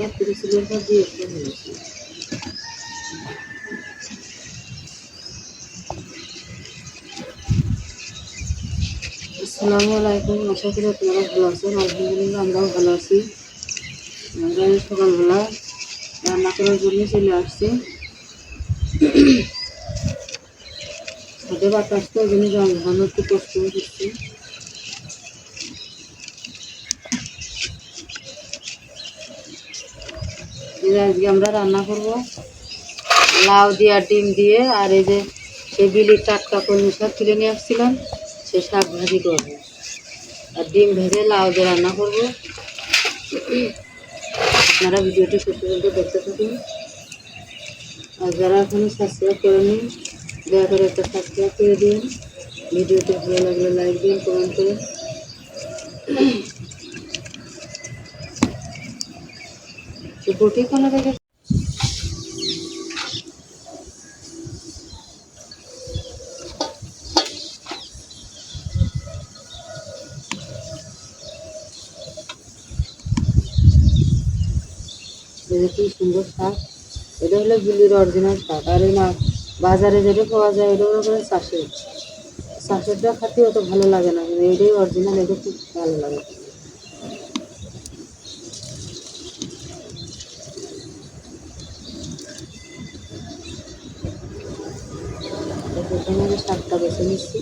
একত্রিশ ছিলেন পর দিয়ে হয়েছে। আসসালামু আলাইকুম, আশা করি আপনারা ভালো আছেন। আলহামদুলিল্লাহ, আমরাও ভালো আছি। আমরা সকালবেলা রান্না করার জন্য চলে আসছি। হাতে বাতাস তো ওই জন্য জল ঝানো একটু কষ্ট হচ্ছে এই যে আজকে আমরা রান্না করব। লাউ দিয়ে ডিম দিয়ে, আর এই যে সেই বিলির টাটকা কলমি শাক তুলে নিয়ে আসছিলাম, সে শাক ভাজি করব। আর ডিম ভেজে লাউ দিয়ে রান্না করব। আপনারা ভিডিওটি শেষ পর্যন্ত দেখতে থাকুন। আর যারা এখনও সাবস্ক্রাইব করেনি দয়া করে একটা সাবস্ক্রাইব করে দিন। ভিডিওটি ভালো লাগলে লাইক দিন কমেন্ট করুন। বটি কোনো এটা কি সুন্দর শাক। এটা হলো বিলির অরিজিনাল শাক। আর এই না বাজারে যেটা পাওয়া যায়, এটা হলো করে চাষের চাষেরটা খাতে অত ভালো লাগে না এটাই অরিজিনাল এটা খুব ভালো লাগে তো শাকটা বেছে নিচ্ছি।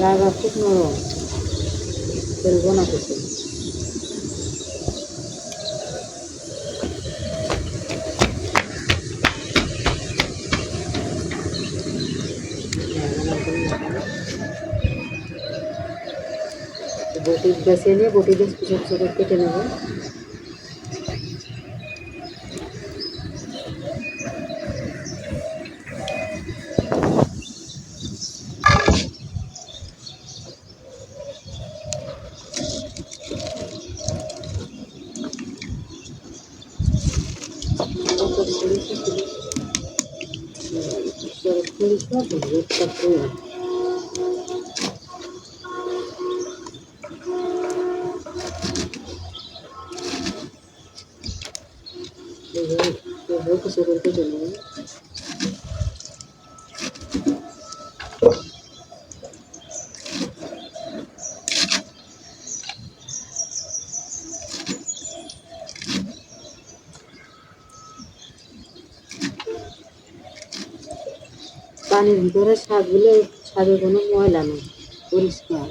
রাগা খুব নরম ফেলব না কিছু। বটি বেছে নিয়ে বটি দিয়ে ছোটো ছোটো কেটে নেব। kau tidak punya kekuatan, kamu kamu tidak পানির ভিতরে শাকগুলো শাকে কোনো ময়লা নেই পরিষ্কার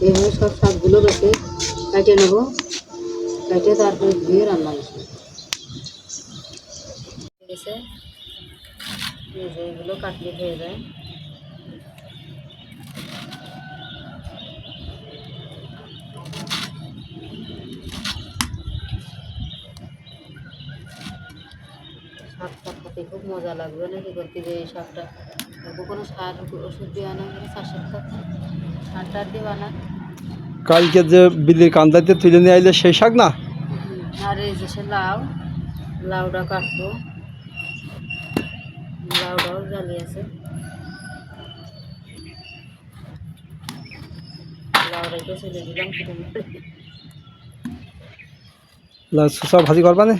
এইভাবে সব শাকগুলো বেছে কাটে নেব। কাটে তারপরে ধুয়ে রান্না বসবো আছে এগুলো কাটলে হয়ে যায়। শাকটা খেতে খুব মজা লাগবে। নাকি করতে যে এই শাকটা কোনো সার ওষুধ দিয়ে আনা করে চাষের সার টার দিয়ে বানা কালকে যে বিলির কান্দাতে তুলে নিয়ে আইলে সেই শাক না? আর এই যে সে লাউ লাউটা কাটবো। লাউটাও জ্বালিয়েছে লাউটাকে ছেড়ে দিলাম। লাউ শসা ভাজি করবা না?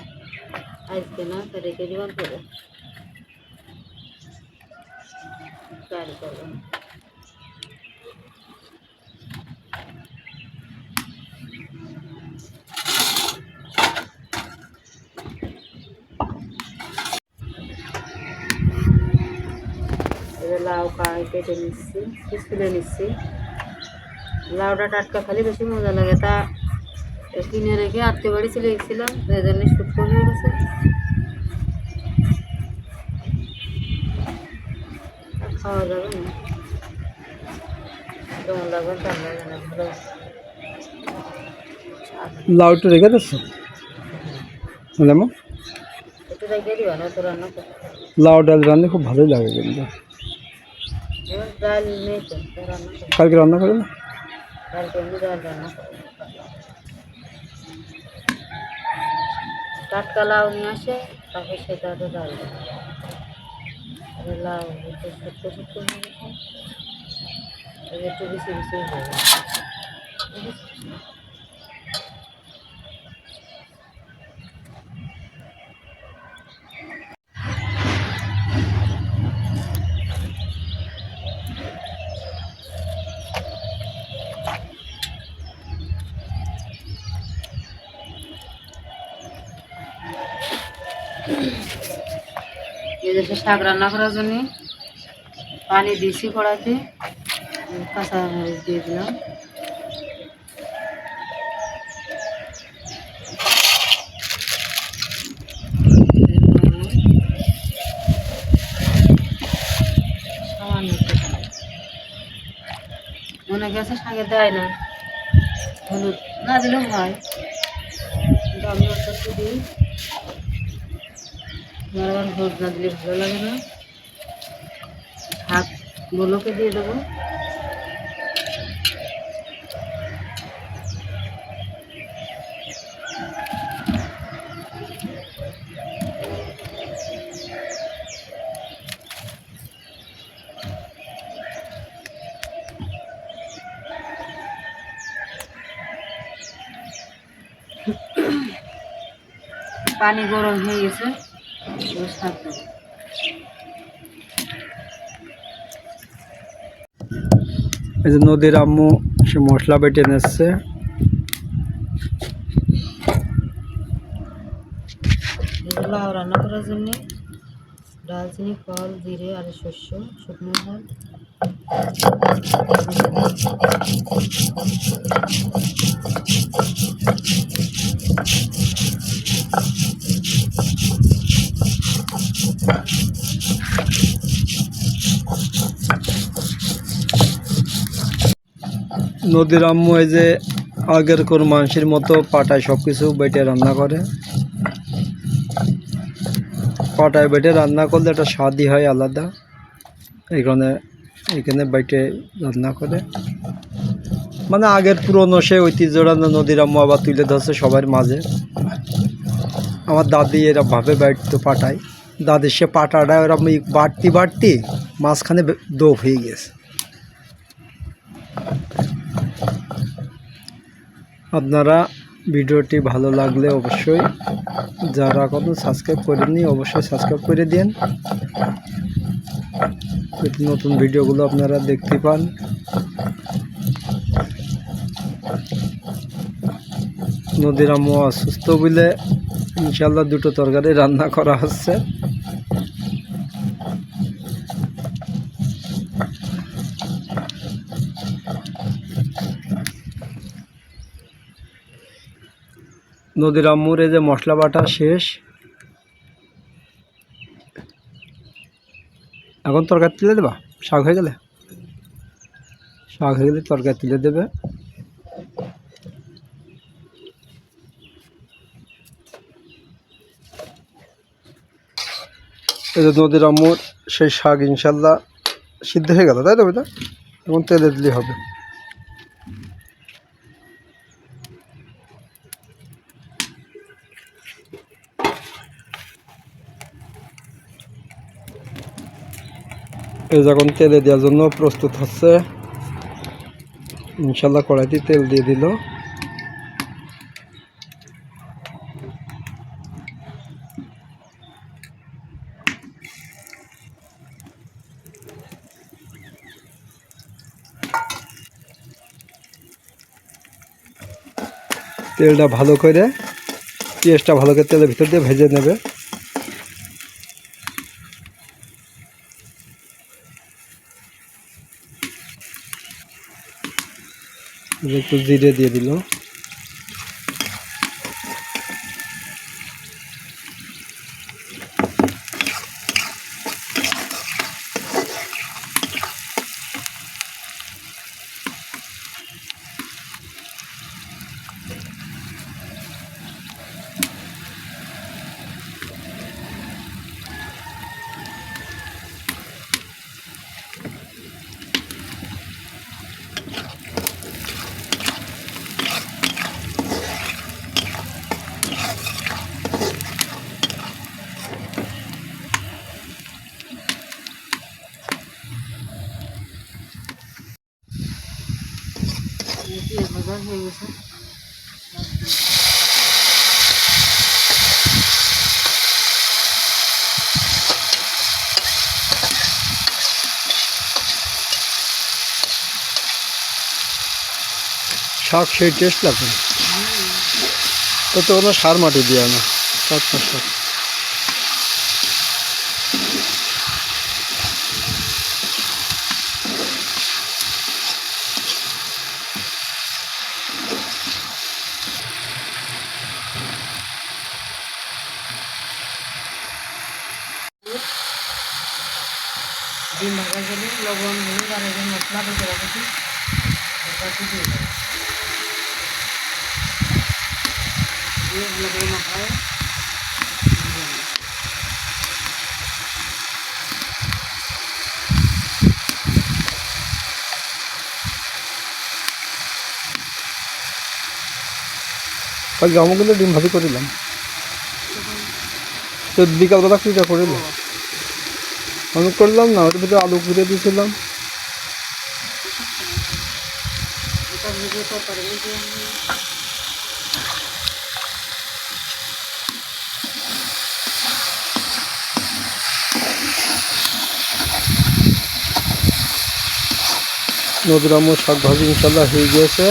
আজকে না রেখে দিলাম পরে কাল করব। লাউ কেটে নিচ্ছি তুলে নিচ্ছি। লাউটা টাটকা খালি বেশি মজা লাগে। তা কিনে রেখে আত্মীয় বাড়ি চলে গেছিলাম সেই জন্য শুটকো হয়ে গেছে। খাওয়া যাবে না। কেমন লাগবে তা আমরা না। ভালো লাউ রেখে দিচ্ছ লাউ ডাল রান্না খুব ভালোই লাগে কিন্তু এবার ডাল নেই তো তো রান্না করব কালকে রান্না করে না? কালকে আমি ডাল রান্না করব টাটকা লাউ নিয়ে আসে, তারপর সেটা তো ডাল। লাউ হয়ে গেছে। একটু বেশি বেশি হয়ে দেশে শাক রান্না করার জন্য পানি দিয়েছি কড়াতে কাঁচা মরিচ দিয়ে দিলাম। মনে গেছে শাকে দেয় না, হলুদ না দিলেও হয়। আমি ওটা দিই। আমার আবার না দিলে ভালো লাগে না। হাত শাকগুলোকে দিয়ে দেবো। পানি গরম হয়ে গেছে। এই যে নদীর আম্মু, সে মশলা বেটে নিচ্ছে। রান্না করার জন্য দালচিনি ফল, জিরে আর শস্য, শুকনো ফল নদীর আম্মু এই যে আগের কোন মানুষের মতো পাটায় সব কিছু বেটে রান্না করে। পাটায় বেটে রান্না করলে একটা স্বাদই হয় আলাদা। এখানে এখানে বেটে রান্না করে। মানে আগের পুরনো সে ঐতিহ্যটা নদীর আম্মু আবার তুলে ধরছে সবার মাঝে। আমার দাদি এরা ভাবে বাড়তো পাটায়। দাদির সে পাটাটা ওরকম বাড়তি বাড়তি মাঝখানে দোপ হয়ে গেছে। আপনারা ভিডিওটি ভালো লাগলে অবশ্যই যারা এখনও সাবস্ক্রাইব করেননি, অবশ্যই সাবস্ক্রাইব করে দিন। নতুন ভিডিওগুলো আপনারা দেখতে পান। নদীর আম্মু অসুস্থ বলে ইনশাল্লাহ দুটো তরকারি রান্না করা হচ্ছে। নদীর আম্মুর এই যে মশলা বাটা শেষ। এখন তরকারি তুলে দেবা? শাক হয়ে গেলে? শাক হয়ে গেলে তরকারি তুলে দেবে। এই যে নদীর আম্মুর সেই শাক ইনশাল্লাহ সিদ্ধ হয়ে গেল, তাই তো এখন তেলে দিলে হবে। এই যখন তেলে দেওয়ার জন্য প্রস্তুত হচ্ছে। ইনশাল্লাহ কড়াইতে তেল দিয়ে দিল। তেলটা ভালো করে, পেঁয়াজটা ভালো করে তেলের ভিতর দিয়ে ভেজে নেবে। একটু জিরে দিয়ে দিল। গেছে শাক সেই টেস্ট লাগবে। তো তো কোনো সার মাটি দিয়ে না শাক। ভাজা গেলে লবণ হলুদ আর যে মশলা বেটে রাখেছি দিয়ে। দেবো দিয়ে ডিম ভাজি করিলাম তো বিকালবেলা কীটা করিলাম আমি করলাম না ওর ভিতরে আলু ঘুরে দিয়েছিলাম। ভেজে শাক ভাজি ইনশাল্লাহ হয়ে গিয়েছে।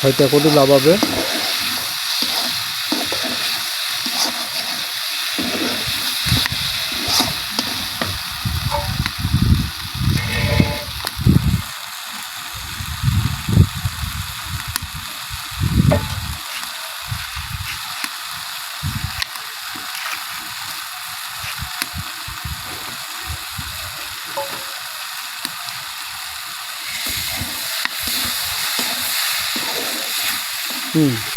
হয়তো করে লাভাবে Mm.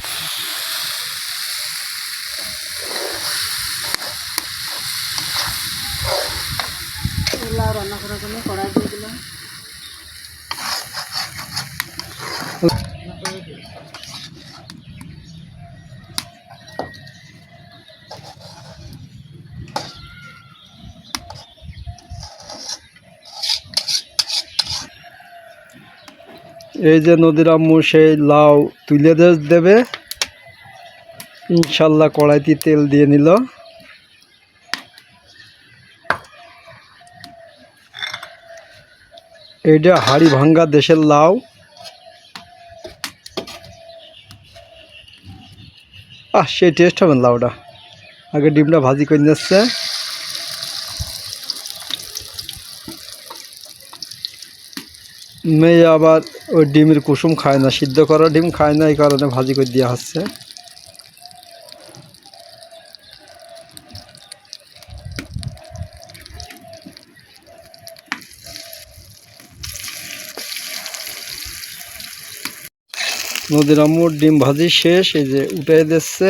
এই যে নদীরাম্মু সেই লাউ তুলে দেবে। ইনশাল্লাহ কড়াইতে তেল দিয়ে নিল। এইটা হাড়ি ভাঙ্গা দেশের লাউ। আহ, সেই টেস্ট হবে লাউটা। আগে ডিমটা ভাজি করে নিচ্ছে মেয়ে আবার ওই ডিমের কুসুম খায় না, সিদ্ধ করা ডিম খায় না, এই কারণে ভাজি করে দেওয়া হচ্ছে। নদীর আম্মুর ডিম ভাজি শেষ, এই যে উঠে দিচ্ছে।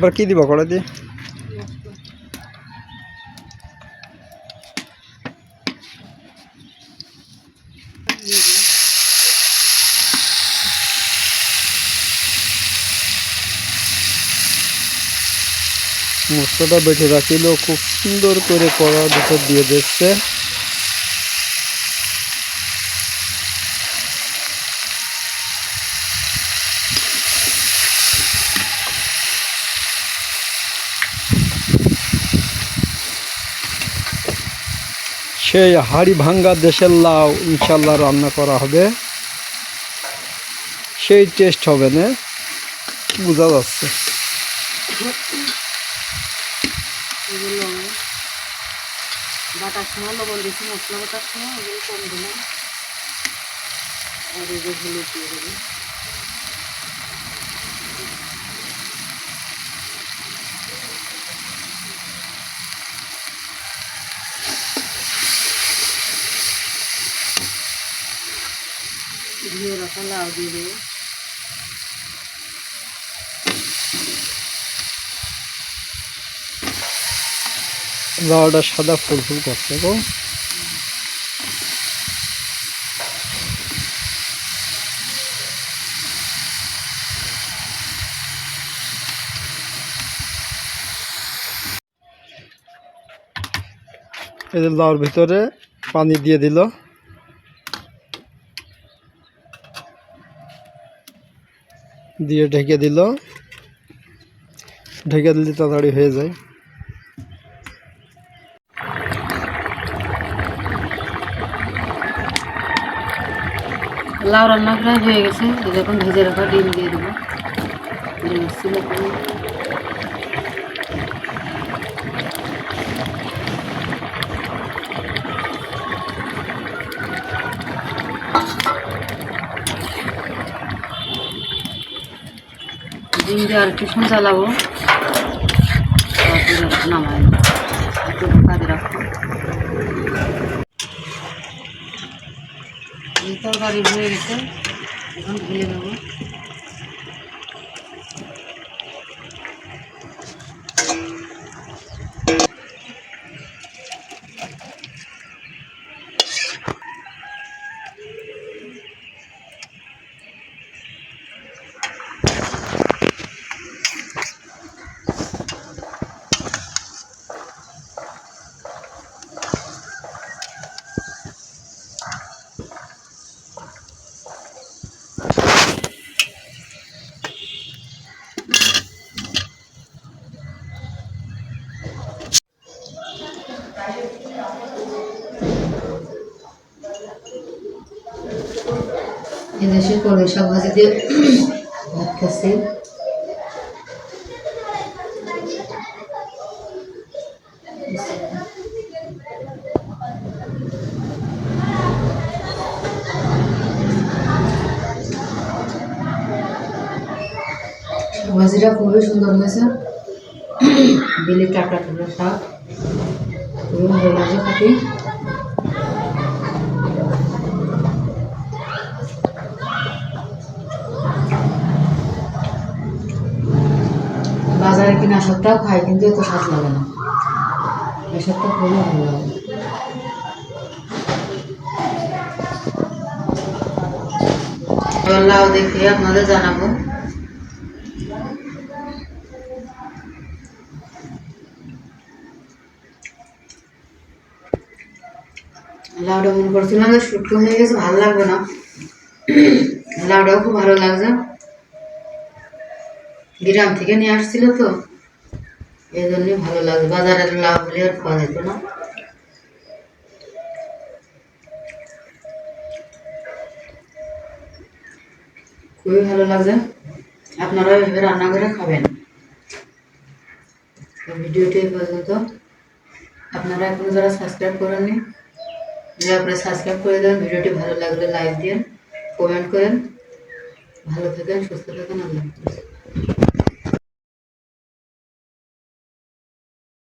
এবার কি দিবা কড়াই দিয়ে? মশলাটা বেটে রাখিল খুব সুন্দর করে কড়ার ভিতর দিয়ে দিচ্ছে। সেই হাড়ি ভাঙ্গা দেশের লাউ ইনশাল্লাহ রান্না করা হবে। সেই টেস্ট হবে না, বোঝা যাচ্ছে। মশলা বাটার সময় কম দিলাম। আর দিয়ে লাউ দিয়ে লাউটা সাদা ফুল ফুল করছে গো। এদের লাউর ভিতরে পানি দিয়ে দিল। দিয়ে ঢেকে দিল। ঢেকে দিলে তাড়াতাড়ি হয়ে যায়। লাউ রান্না প্রায় হয়ে গেছে। এরকম ভেজে রাখা ডিম দিয়ে দেবো ডিম ছিল কোনো। ডিম দিয়ে আর কিছুক্ষণ চালাবো। নামাই একটু কাজে রাখব তরকারি হয়ে গেছে এখন ঢেলে দেবো এদেশে করে শাক ভাজি দিয়ে ভাত খাচ্ছি। ভাজিটা খুবই সুন্দর হয়েছে। বিলি টাটা টাটা শাক খুবই ভালো লাগছে খেতে কিনা খাই, কিন্তু এত স্বাদ লাগে না। এই সবটা খুবই ভালো লাগে। লাউ দেখে আপনাদের জানাব। মনে করছিলাম যে শুটকো হয়ে গেছে, ভালো লাগবে না। লাউটাও খুব ভালো লাগছে। গ্রাম থেকে নিয়ে আসছিল তো। এই জন্যই ভালো লাগে। বাজারের লাউ হলে আর খাওয়া যেত না। খুবই ভালো লাগছে। আপনারা এভাবে রান্না করে খাবেন। ভিডিওটি এই পর্যন্ত। আপনারা এখনও যারা সাবস্ক্রাইব করেননি যে আপনারা সাবস্ক্রাইব করে দেন, ভিডিওটি ভালো লাগলে লাইক দিন কমেন্ট করেন। ভালো থাকেন, সুস্থ থাকেন, আল্লাহ